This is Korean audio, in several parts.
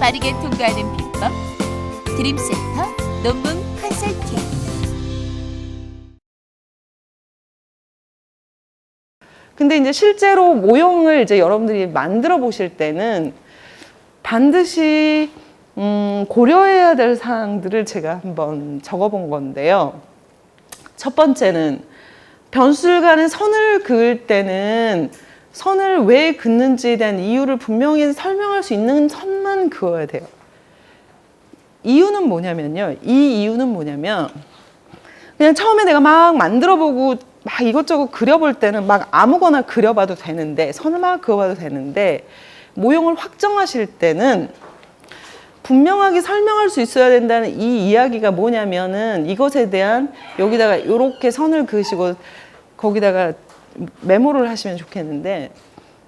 빠르게 통과하는 비법 드림센터 논문 컨설팅 근데 이제 실제로 모형을 이제 여러분들이 만들어 보실 때는 반드시 음, 고려해야 될 사항들을 제가 한번 적어 본 건데요. 첫 번째는 변수를 가는 선을 그을 때는 선을 왜 긋는지에 대한 이유를 분명히 설명할 수 있는 선만 그어야 돼요. 이유는 뭐냐면요. 이 이유는 뭐냐면 그냥 처음에 내가 막 만들어 보고 막 이것저것 그려볼 때는 막 아무거나 그려봐도 되는데 선을 막 그어봐도 되는데 모형을 확정하실 때는 분명하게 설명할 수 있어야 된다는 이 이야기가 뭐냐면은 이것에 대한 여기다가 이렇게 선을 그으시고 거기다가 메모를 하시면 좋겠는데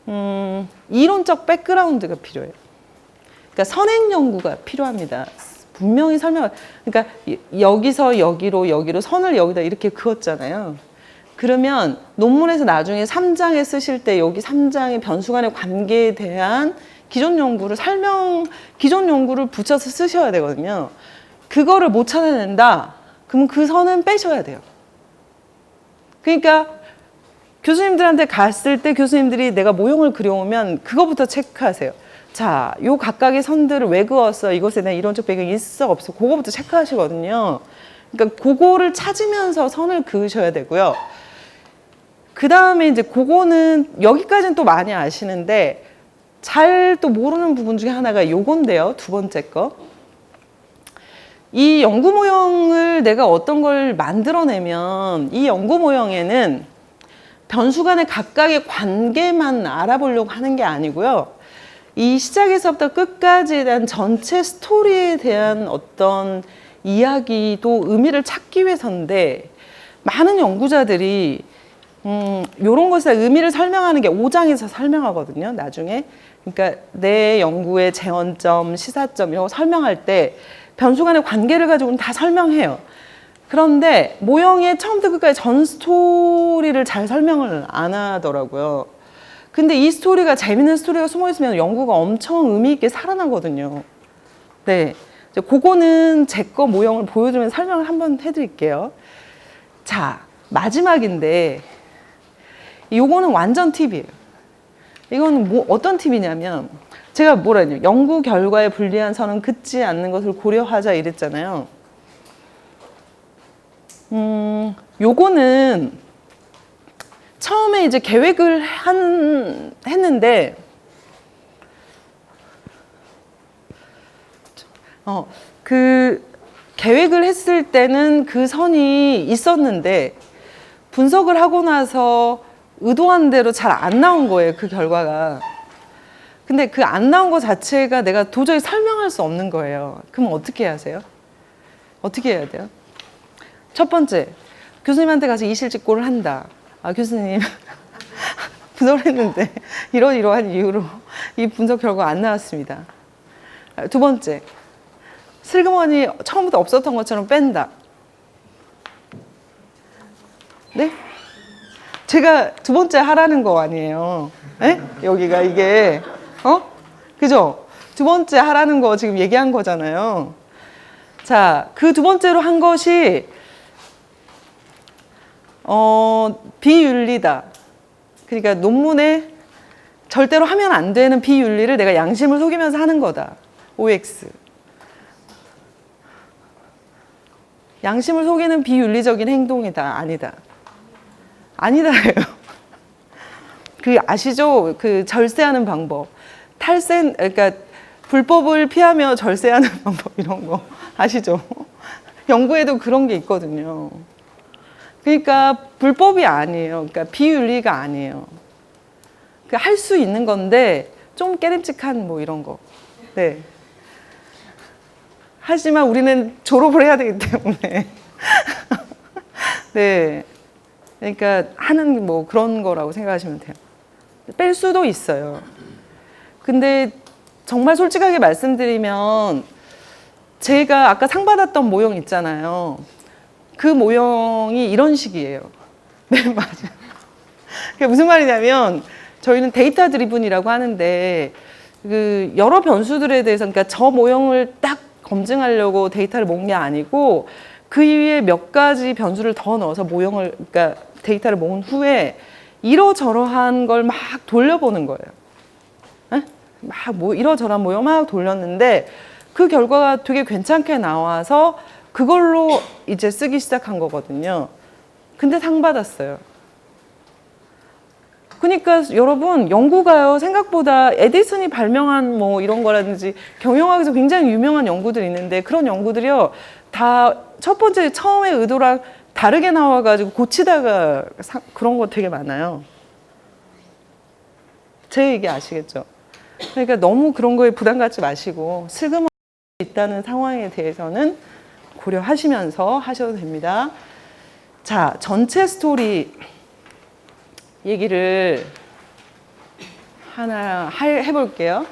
음, 이론적 백그라운드가 필요해요. 그러니까 선행 연구가 필요합니다. 분명히 설명. 그러니까 이- 여기서 여기로 여기로 선을 여기다 이렇게 그었잖아요. 그러면 논문에서 나중에 3장에 쓰실 때 여기 3장의 변수 간의 관계에 대한 기존 연구를 설명, 기존 연구를 붙여서 쓰셔야 되거든요. 그거를 못 찾아낸다. 그러면 그 선은 빼셔야 돼요. 그러니까 교수님들한테 갔을 때 교수님들이 내가 모형을 그려오면 그거부터 체크하세요. 자, 요 각각의 선들을 왜 그었어? 이것에 대한 이론적 배경이 있어? 없어? 그거부터 체크하시거든요. 그러니까 그거를 찾으면서 선을 그으셔야 되고요. 그 다음에 이제 그거는 여기까지는 또 많이 아시는데 잘 또 모르는 부분 중에 하나가 요건데요. 두 번째 거. 이 연구 모형을 내가 어떤 걸 만들어내면 이 연구 모형에는 변수 간의 각각의 관계만 알아보려고 하는 게 아니고요. 이 시작에서부터 끝까지에 대한 전체 스토리에 대한 어떤 이야기도 의미를 찾기 위해서인데 많은 연구자들이 음, 요런 것에 의미를 설명하는 게 5장에서 설명하거든요, 나중에. 그러니까 내 연구의 재원점, 시사점 이런 거 설명할 때 변수 간의 관계를 가지고는 다 설명해요. 그런데 모형의 처음부터 끝까지 전 스토리를 잘 설명을 안 하더라고요. 근데 이 스토리가 재밌는 스토리가 숨어 있으면 연구가 엄청 의미 있게 살아나거든요. 네. 그거는 제 거 모형을 보여주면 설명을 한번 해드릴게요. 자, 마지막인데, 요거는 완전 팁이에요. 이거는 뭐, 어떤 팁이냐면, 제가 뭐라 했냐. 연구 결과에 불리한 선은 긋지 않는 것을 고려하자 이랬잖아요. 음, 요거는 처음에 이제 계획을 한, 했는데, 어, 그 계획을 했을 때는 그 선이 있었는데, 분석을 하고 나서 의도한 대로 잘 안 나온 거예요, 그 결과가. 근데 그 안 나온 것 자체가 내가 도저히 설명할 수 없는 거예요. 그럼 어떻게 하세요? 어떻게 해야 돼요? 첫 번째, 교수님한테 가서 이실직고를 한다. 아, 교수님. 분석을 했는데 이런 이러한 이유로 이 분석 결과 안 나왔습니다. 아, 두 번째, 슬그머니 처음부터 없었던 것처럼 뺀다. 네? 제가 두 번째 하라는 거 아니에요. 네? 여기가 이게, 어? 그죠? 두 번째 하라는 거 지금 얘기한 거잖아요. 자, 그 두 번째로 한 것이, 어, 비윤리다. 그러니까 논문에 절대로 하면 안 되는 비윤리를 내가 양심을 속이면서 하는 거다. OX. 양심을 속이는 비윤리적인 행동이다. 아니다. 아니다예요. 그 아시죠? 그 절세하는 방법. 탈세 그러니까 불법을 피하며 절세하는 방법 이런 거 아시죠? 연구에도 그런 게 있거든요. 그러니까 불법이 아니에요. 그러니까 비윤리가 아니에요. 그 할 수 있는 건데 좀 깨름직한 뭐 이런 거. 네. 하지만 우리는 졸업을 해야 되기 때문에. 네. 그러니까 하는 뭐 그런 거라고 생각하시면 돼요. 뺄 수도 있어요. 근데 정말 솔직하게 말씀드리면 제가 아까 상 받았던 모형 있잖아요. 그 모형이 이런 식이에요. 네, 맞아요. 그게 무슨 말이냐면 저희는 데이터 드리븐이라고 하는데 그 여러 변수들에 대해서 그러니까 저 모형을 딱 검증하려고 데이터를 모은 게 아니고 그 위에 몇 가지 변수를 더 넣어서 모형을 그러니까 데이터를 모은 후에 이러저러한 걸 막 돌려보는 거예요. 에? 막뭐 이러저러한 모형 막 돌렸는데 그 결과가 되게 괜찮게 나와서 그걸로 이제 쓰기 시작한 거거든요. 근데 상 받았어요. 그러니까 여러분 연구가요 생각보다 에디슨이 발명한 뭐 이런 거라든지 경영학에서 굉장히 유명한 연구들이 있는데 그런 연구들이요 다 첫 번째 처음에 의도랑 다르게 나와가지고 고치다가 사- 그런 거 되게 많아요. 제 얘기 아시겠죠? 그러니까 너무 그런 거에 부담 갖지 마시고 슬그머니 있다는 상황에 대해서는 고려하시면서 하셔도 됩니다. 자 전체 스토리 얘기를 하나 할- 해볼게요.